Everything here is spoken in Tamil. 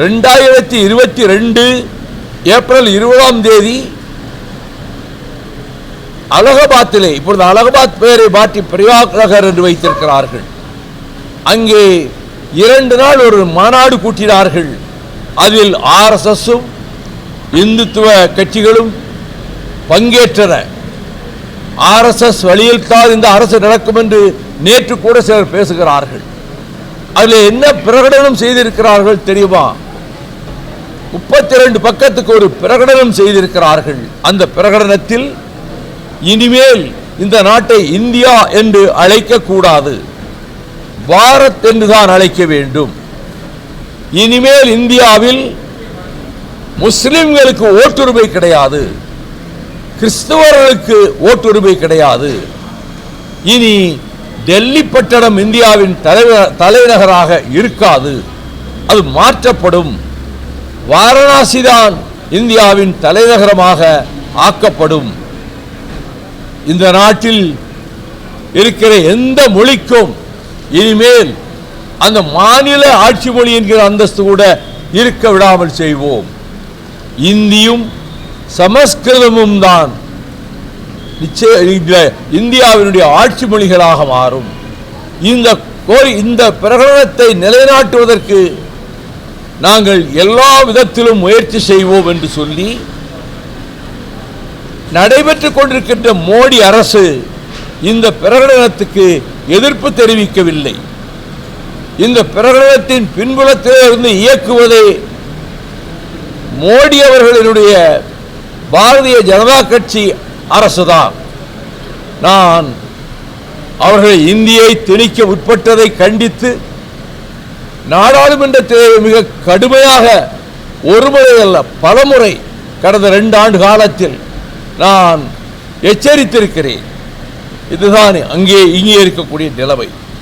ரெண்டாயிரத்தி இருபத்தி ரெண்டு ஏப்ரல் இருபதாம் தேதி அலகாபாத்திலே இப்பொழுது அலகாபாத் பெயரை மாற்றி பிரயாக் நகர் என்று வைத்திருக்கிறார்கள். அங்கே இரண்டு நாள் ஒரு மாநாடு கூட்டினார்கள். அதில் ஆர்எஸ்எஸும் இந்துத்துவ கட்சிகளும் பங்கேற்றன. ஆர்எஸ்எஸ் வழியில் தான் இந்த அரசு நடக்கும் என்று நேற்று கூட சிலர் பேசுகிறார்கள். அதில் என்ன பிரகடனம் செய்திருக்கிறார்கள் தெரியுமா? முப்பத்தி ரெண்டு பக்கத்துக்கு ஒரு பிரகடனம் செய்திருக்கிறார்கள். அந்த பிரகடனத்தில் இனிமேல் இந்த நாட்டை இந்தியா என்று அழைக்கக்கூடாது. பாரத் என்று தான் அழைக்க வேண்டும். இனிமேல் இந்தியாவில் முஸ்லிம்களுக்கு ஓட்டுரிமை கிடையாது. கிறிஸ்தவர்களுக்கு ஓட்டுரிமை கிடையாது. இனி டெல்லி பட்டணம் இந்தியாவின் தலைவர் தலைநகராக இருக்காது. அது மாற்றப்படும். வாரணாசி தான் இந்தியாவின் தலைநகரமாக ஆக்கப்படும். இந்த நாட்டில் இருக்கிற எந்த மொழிக்கும் இனிமேல் அந்த மாநில ஆட்சி மொழி என்கிற அந்தஸ்து கூட இருக்க விடாமல் செய்வோம். இந்தியும் சமஸ்கிருதமும் தான் நிச்சய இந்தியாவினுடைய ஆட்சி மொழிகளாக மாறும். இந்த கோரி இந்த பிரகடனத்தை நிலைநாட்டுவதற்கு நாங்கள் எல்லா விதத்திலும் முயற்சி செய்வோம் என்று சொல்லி நடைபெற்றுக் கொண்டிருக்கின்ற மோடி அரசு இந்த பிரகடனத்துக்கு எதிர்ப்பு தெரிவிக்கவில்லை. இந்த பிரகடனத்தின் பின்புலத்திலே இருந்து இயக்குவதே மோடி அவர்களினுடைய பாரதிய ஜனதா கட்சி அரசுதான். நான் அவர்கள் இந்தியை திணிக்க உட்பட்டதை கண்டித்து நாடாளுமன்றத்தில் மிக கடுமையாக ஒருமுறை அல்ல பலமுறை கடந்த ரெண்டு ஆண்டு காலத்தில் நான் எச்சரித்திருக்கிறேன். இதுதான் அங்கே இங்கே இருக்கக்கூடிய நிலைமை.